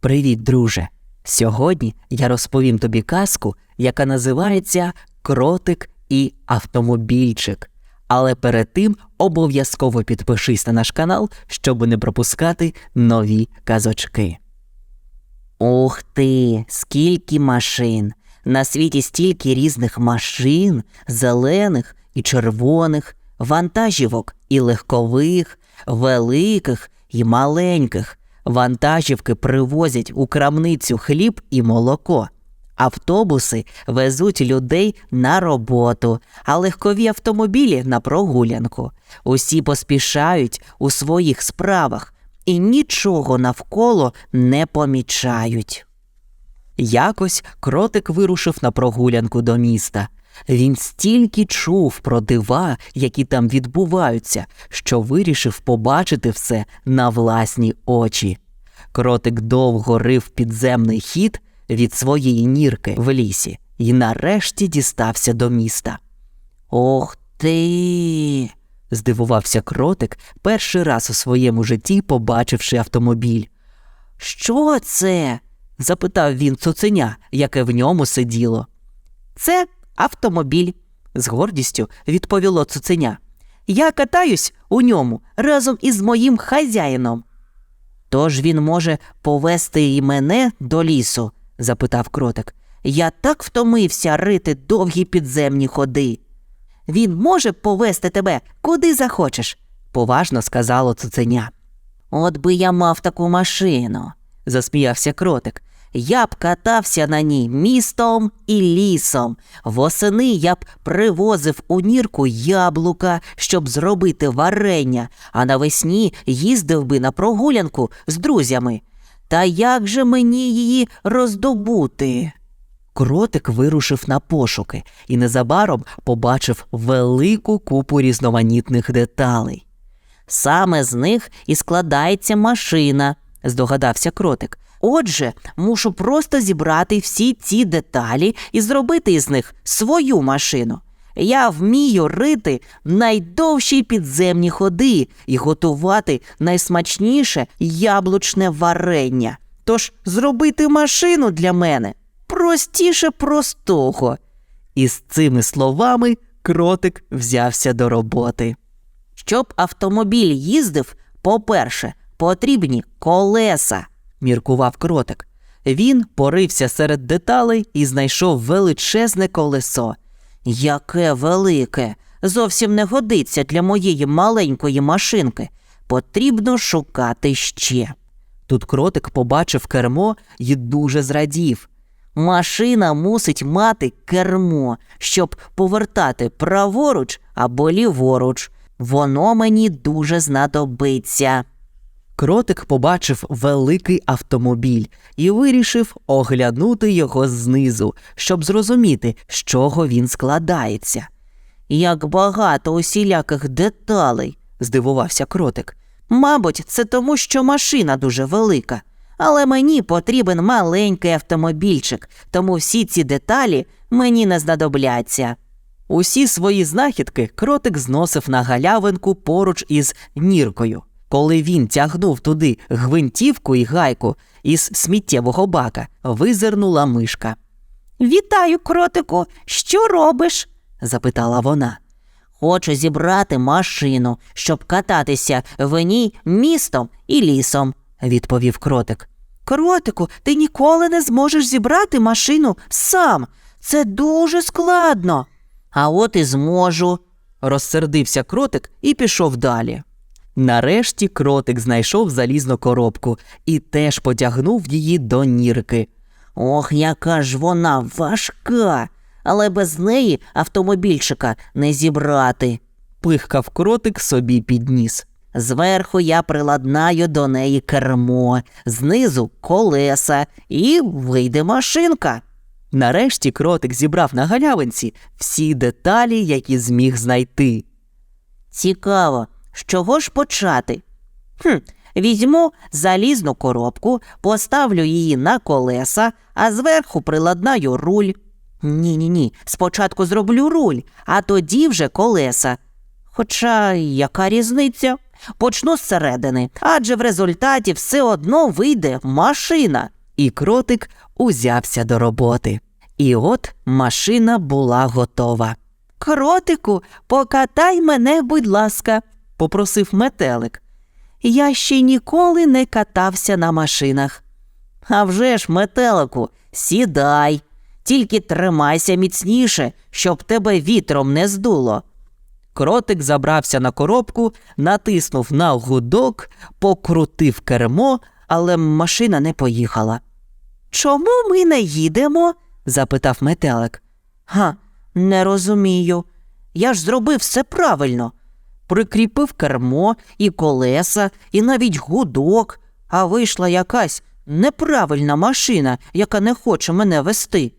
Привіт, друже! Сьогодні я розповім тобі казку, яка називається Кротик і автомобільчик. Але перед тим обов'язково підпишись на наш канал, щоб не пропускати нові казочки. Ух ти, скільки машин! На світі стільки різних машин, зелених і червоних, вантажівок і легкових, великих і маленьких. Вантажівки привозять у крамницю хліб і молоко. Автобуси везуть людей на роботу, а легкові автомобілі на прогулянку. Усі поспішають у своїх справах і нічого навколо не помічають. Якось кротик вирушив на прогулянку до міста. Він стільки чув про дива, які там відбуваються, що вирішив побачити все на власні очі. Кротик довго рив підземний хід від своєї нірки в лісі і нарешті дістався до міста. Ох ти. здивувався кротик, перший раз у своєму житті побачивши автомобіль. Що це? запитав він цуценя, яке в ньому сиділо. Це автомобіль, з гордістю відповіло цуценя. Я катаюсь у ньому разом із моїм хазяїном. Тож він може повести і мене до лісу? запитав кротик. Я так втомився рити довгі підземні ходи. Він може повести тебе куди захочеш, поважно сказало цуценя. От би я мав таку машину, засміявся кротик. Я б катався на ній містом і лісом. Восени я б привозив у нірку яблука, щоб зробити варення, а навесні їздив би на прогулянку з друзями. Та як же мені її роздобути? Кротик вирушив на пошуки і незабаром побачив велику купу різноманітних деталей. Саме з них і складається машина, здогадався кротик. Отже, мушу просто зібрати всі ці деталі і зробити із них свою машину. Я вмію рити найдовші підземні ходи і готувати найсмачніше яблучне варення. Тож зробити машину для мене простіше простого. І з цими словами кротик взявся до роботи. Щоб автомобіль їздив, по-перше, потрібні колеса, міркував кротик. Він порився серед деталей і знайшов величезне колесо. Яке велике, зовсім не годиться для моєї маленької машинки. Потрібно шукати ще. Тут кротик побачив кермо і дуже зрадів. Машина мусить мати кермо, щоб повертати праворуч або ліворуч. Воно мені дуже знадобиться. Кротик побачив великий автомобіль і вирішив оглянути його знизу, щоб зрозуміти, з чого він складається. Як багато усіляких деталей, здивувався кротик. Мабуть, це тому, що машина дуже велика. Але мені потрібен маленький автомобільчик, тому всі ці деталі мені не знадобляться. Усі свої знахідки кротик зносив на галявинку поруч із ніркою. Коли він тягнув туди гвинтівку і гайку із сміттєвого бака, визирнула мишка. Вітаю, кротику, що робиш? запитала вона. Хочу зібрати машину, щоб кататися в ній містом і лісом, відповів кротик. Кротику, ти ніколи не зможеш зібрати машину сам. Це дуже складно. А от і зможу, розсердився кротик і пішов далі. Нарешті кротик знайшов залізну коробку і теж потягнув її до нірки. Ох, яка ж вона важка, але без неї автомобільчика не зібрати, пихкав кротик собі під ніс. Зверху я приладнаю до неї кермо, знизу колеса і вийде машинка. Нарешті кротик зібрав на галявинці всі деталі, які зміг знайти. Цікаво, з чого ж почати? Хм, візьму залізну коробку, поставлю її на колеса, а зверху приладнаю руль. Ні, ні, ні. Спочатку зроблю руль, а тоді вже колеса. Хоча яка різниця? Почну зсередини, адже в результаті все одно вийде машина. І кротик узявся до роботи. І от машина була готова. Кротику, покатай мене, будь ласка, Попросив метелик. я ще ніколи не катався на машинах. А вже ж, метелику, сідай, тільки тримайся міцніше, щоб тебе вітром не здуло. Кротик забрався на коробку, натиснув на гудок, покрутив кермо, Але машина не поїхала. Чому ми не їдемо? запитав метелик. Га, не розумію. Я ж зробив все правильно. Прикріпив кермо і колеса, і навіть гудок, а вийшла якась неправильна машина, яка не хоче мене вести.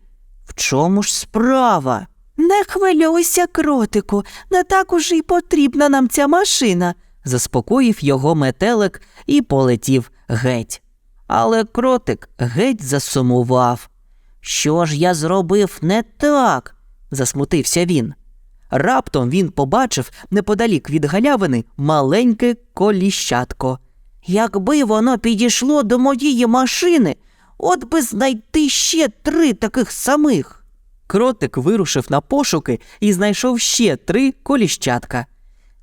В чому ж справа? Не хвилюйся, кротику, не так уже й потрібна нам ця машина. Заспокоїв його метелик і полетів геть. Але кротик геть засумував. Що ж я зробив не так? засмутився він. Раптом він побачив неподалік від галявини маленьке коліщатко. Якби воно підійшло до моєї машини, от би знайти ще три таких самих. Кротик вирушив на пошуки і знайшов ще три коліщатка.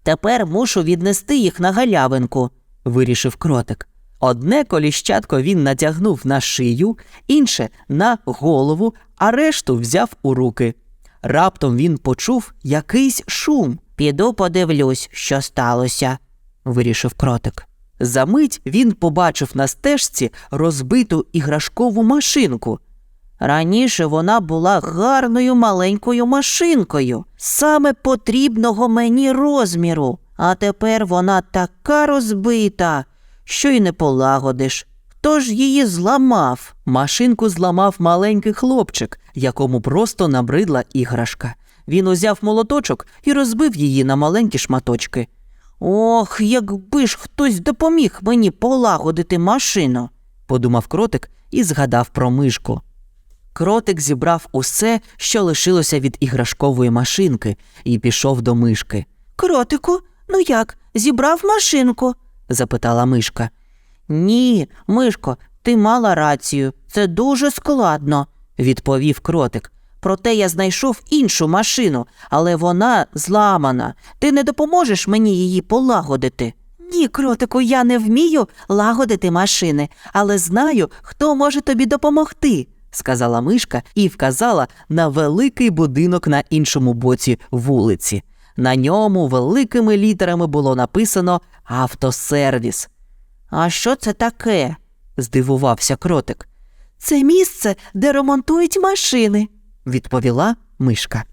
Тепер мушу віднести їх на галявинку. вирішив кротик. Одне коліщатко він натягнув на шию, інше на голову, а решту взяв у руки. Раптом він почув якийсь шум, Піду подивлюсь, що сталося. вирішив кротик. Замить він побачив на стежці розбиту іграшкову машинку. Раніше вона була гарною маленькою машинкою, саме потрібного мені розміру, а тепер вона така розбита, що й не полагодиш. Хто ж її зламав? Машинку зламав маленький хлопчик, якому просто набридла іграшка. Він узяв молоточок і розбив її на маленькі шматочки. Ох, якби ж хтось допоміг мені полагодити машину. подумав кротик і згадав про мишку. Кротик зібрав усе, що лишилося від іграшкової машинки, і пішов до мишки. Кротику, ну як, зібрав машинку? запитала мишка. Ні, Мишко, ти мала рацію. Це дуже складно, Відповів кротик. Проте я знайшов іншу машину, але вона зламана. Ти не допоможеш мені її полагодити. Ні, кротику, я не вмію лагодити машини, але знаю, хто може тобі допомогти. сказала мишка і вказала на великий будинок на іншому боці вулиці. На ньому великими літерами було написано автосервіс. А що це таке? Здивувався кротик. Це місце, де ремонтують машини. відповіла мишка.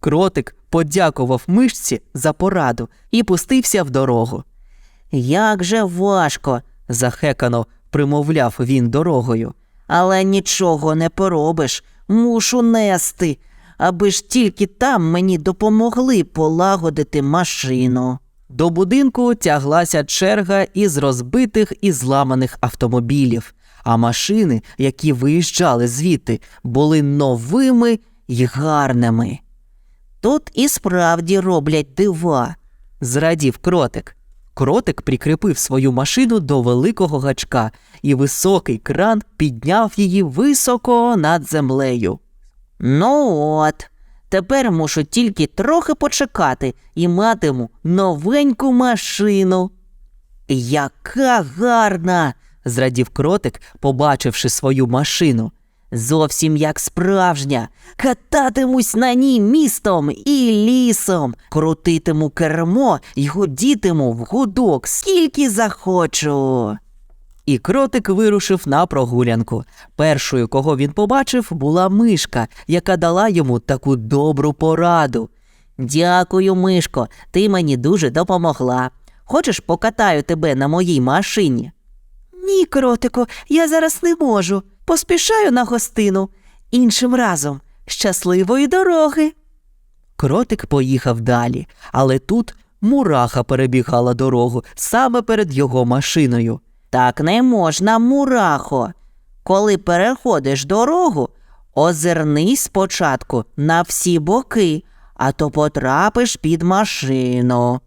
Кротик подякував мишці за пораду і пустився в дорогу. Як же важко, Захекано примовляв він дорогою. але нічого не поробиш. Мушу нести, аби ж тільки там мені допомогли полагодити машину. До будинку тяглася черга із розбитих і зламаних автомобілів, а машини, які виїжджали звідти, були новими й гарними. Тут і справді роблять дива. Зрадів кротик. Кротик прикріпив свою машину до великого гачка, і високий кран підняв її високо над землею. Ну от, тепер мушу тільки трохи почекати і матиму новеньку машину. Яка гарна! Зрадів кротик, побачивши свою машину. Зовсім як справжня. Кататимусь на ній містом і лісом, крутитиму кермо і гудітиму в гудок, скільки захочу. І кротик вирушив на прогулянку. Першою, кого він побачив, була мишка, яка дала йому таку добру пораду. Дякую, Мишко, ти мені дуже допомогла. Хочеш, покатаю тебе на моїй машині? Ні, кротику, я зараз не можу. Поспішаю на гостину. Іншим разом. Щасливої дороги. Кротик поїхав далі, але тут мураха перебігала дорогу саме перед його машиною. Так не можна, мурахо. Коли переходиш дорогу, озирнись спочатку на всі боки, а то потрапиш під машину.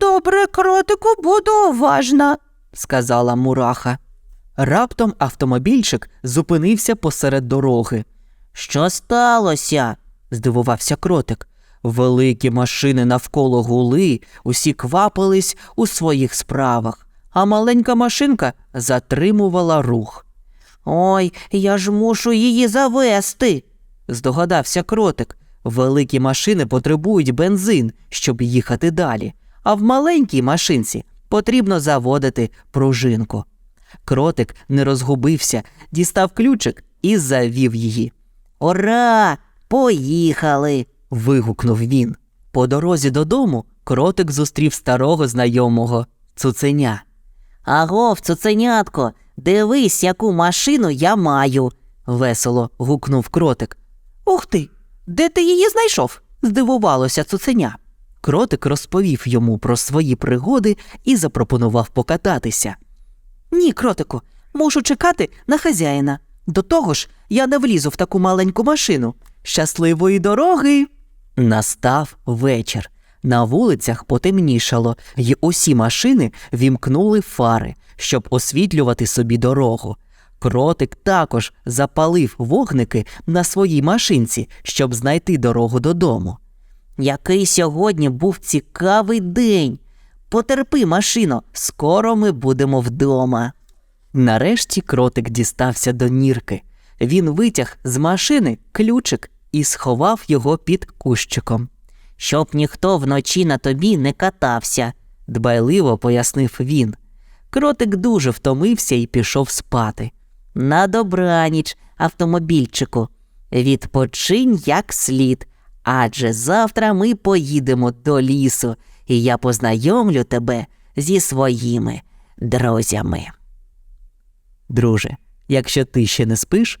Добре, кротику, буду уважна, сказала мураха. Раптом автомобільчик зупинився посеред дороги. Що сталося? здивувався кротик. Великі машини навколо гули, усі квапились у своїх справах, а маленька машинка затримувала рух. Ой, я ж мушу її завести. Здогадався кротик. Великі машини потребують бензин, щоб їхати далі, а в маленькій машинці потрібно заводити пружинку. Кротик не розгубився, дістав ключик і завів її. Ура! Поїхали. вигукнув він. По дорозі додому кротик зустрів старого знайомого цуценя. Агов, цуценятко, дивись, яку машину я маю. Весело гукнув кротик. Ух ти, де ти її знайшов? Здивувалося цуценя. Кротик розповів йому про свої пригоди і запропонував покататися. Ні, кротику, мушу чекати на хазяїна. До того ж, я не влізу в таку маленьку машину. Щасливої дороги. Настав вечір. На вулицях потемнішало, й усі машини вімкнули фари, щоб освітлювати собі дорогу. Кротик також запалив вогники на своїй машинці, щоб знайти дорогу додому. Який сьогодні був цікавий день. Потерпи, машино, скоро ми будемо вдома. Нарешті кротик дістався до нірки. Він витяг з машини ключик і сховав його під кущиком. Щоб ніхто вночі на тобі не катався. Дбайливо пояснив він. Кротик дуже втомився і пішов спати. На добраніч, автомобільчику. Відпочинь як слід, адже завтра ми поїдемо до лісу, і я познайомлю тебе зі своїми друзями. Друже, якщо ти ще не спиш,